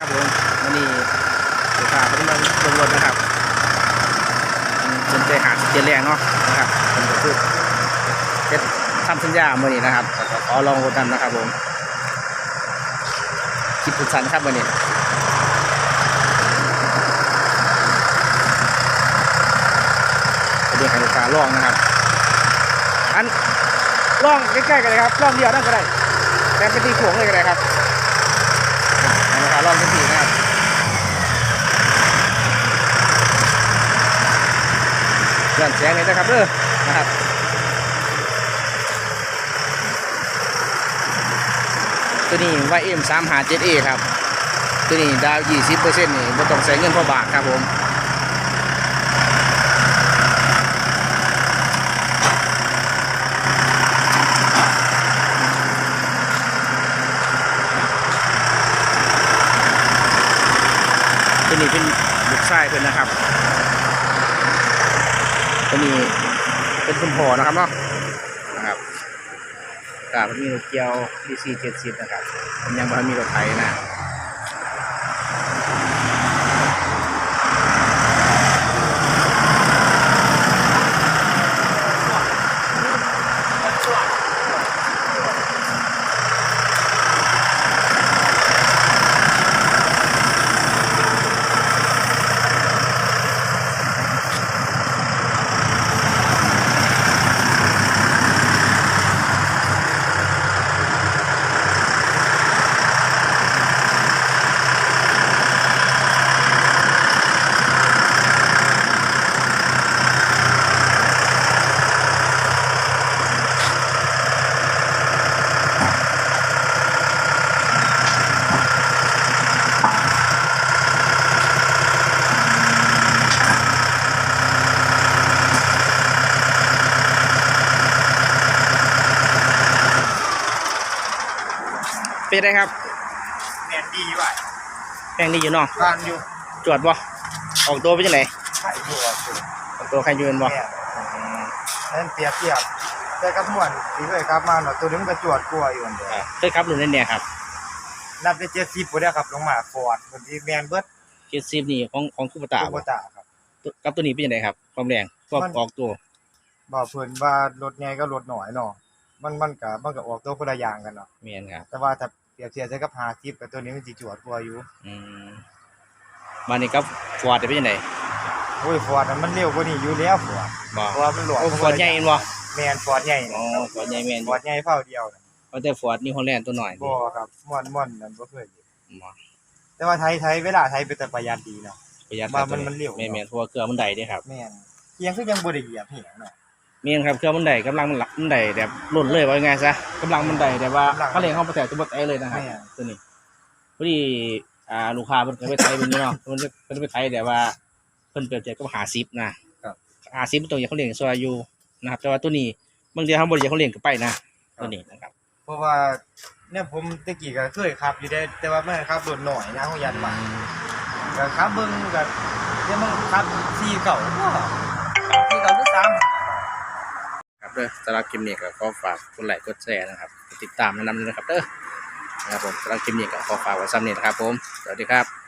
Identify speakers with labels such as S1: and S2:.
S1: ครับผมวันนี้ลูกค้าเพิ่นมาลงรถนะครับสนใจหาสิเจนแรงเนาะนะครับผมก็คือเฮ็ดทำสัญญาเมื่อนี้นะครับขอลองรถนำนะครับผมคิดปุดสันครับวันนี้เรียกให้ลูกค้าลองนะครับ อันลองใกล้ๆกันเลยครับลองเดียวนั่นก็ได้แต่เป็นตีโขงเลยก็ได้ครับ ให้ลูกค้าลองกันทีนะครับ เลื่อนแสงเลยนะครับเด้อนะครับตัวนี้ว่าเอ็มสามหาเจ็ดเอครับ ตัวนี้ดาวยี่สิบเปอร์เซ็นต์นี่ไม่ต้องใส่เงินพ่อบาทครับผมตัวนี้เป็นลูกชายเพิ่นนะครับ มีเป็นคุมพอนะครับเนาะนะครับกาบมีรถเกียวดีซีเจ็ดสิบนะครับมันยังบ่มีรถไถนะ เป็นไรครับ
S2: แมนดีว่ะ
S1: แพงดีอยู่เนาะ
S2: ทานอยู่
S1: จวดบ่ออกตัวเป็นยังไง
S2: ไข่บัวสุด
S1: ออกตัวใครยืนบ่
S2: แม่นั่นเปรียบเทียบแต่กับม่วนที่เคยครับมาเนาะตัวนึงก็จวดกลัวอยู่อันเดียว
S1: อ่าเคยขับรุ่นนี้เนี่ยครับ
S2: นับได้เจ็ดสิบบ่ได้ครับลงมาฟอร์ดคนที่แมนเบิร์ด
S1: เจ็ดสิบนี่ของของคุปตา
S2: ตุ๊
S1: บ่
S2: กตาครับ
S1: ตัวกับตัวนี้เป็นยังไงครับความแรงความ
S2: มัน
S1: ออกตัว
S2: บอกเพิ่นว่ารถไงก็รถหน่อยเนาะ มันมันก็มันก็ออกตัวคนละอย่างกันเนาะ
S1: เมียนครับ
S2: แต่ว่าถ้าเปรียบเทียบใช้กับ50กับตัวนี้มันสิจวดกว่าอยู่
S1: อืมมานี่ครับฟอร์ดเป็นยังไง
S2: โอ้ยฟอร์ดมันเร็วกว่านี้อยู่แล้วฟอร์ด
S1: บ่
S2: เพราะว่ามันหลวม
S1: โอ้ฟอร์ดใหญ่เห็นบ่
S2: แมนฟอร์ดใหญ่
S1: อ๋อฟอร์ดใหญ่แม่นอ
S2: ฟอยู่ร์ดใหญ่เท่าเดียวน่ะ
S1: เอาแต่ฟอร์ดนิวฮอลแลนด์ตัวหน่อย
S2: บ่ครับม่วนม่วนนั่นบ่เคยเห็น
S1: บ่
S2: แต่ว่าไทยไทยเวลาไทยเป็นแต่ประหยัดดีเนาะ
S1: ประหยัด
S2: ว่า
S1: ตัว
S2: มันมันเร็ว
S1: แม่นแม่นเพราะว่าเครื่องมันได้เด้ครับ
S2: แม่นเคียงคือยังบ่ได้เหยียบเหียงเนาะ
S1: แม่นครับเครื่องมันได้กำลังมันหลักมันได้แบบล้นเลยว่าไงซะกำลังมันได้แต่ว่ากำ
S2: ลัง
S1: เขาเรียกเขาบ่แตะตัวบ่แตะเลยนะครับ
S2: แม่น
S1: ตัวนี้พอดีอ่าลูกค้าเพิ่นก็ไปไทยเพิ่นอยู่เนาะเพิ่นเพิ่นไปไทยแต่ว่าเพิ่นเปรียบเทียบกับ50นะครับ50มันตรงอย่างเขาเลี้ยงซอยอยู่นะครับ แต่ว่าตัวนี้บางทีเขาบ่ได้อยากเขาเลี้ยงก็ไปนะตัวนี้นะครับ
S2: เพราะว่าเนี่ยผมตะกี้ก็เคยขับอยู่ได้แต่ว่ามันขับรถหน่อยนะของยันว่าก็ขับเบิ่งก็เนี่ยมันขับ4เก่าก็4เก่าคือ3
S1: ครับ เด้อสำหรับคลิปนี้ก็ขอฝากกดไลค์กดแชร์นะครับ ติดตามแนะนำด้วยนะครับเด้อนะครับผมสำหรับคลิปนี้ก็ขอฝากไว้ซ้ำนี้นะครับผม สวัสดีครับ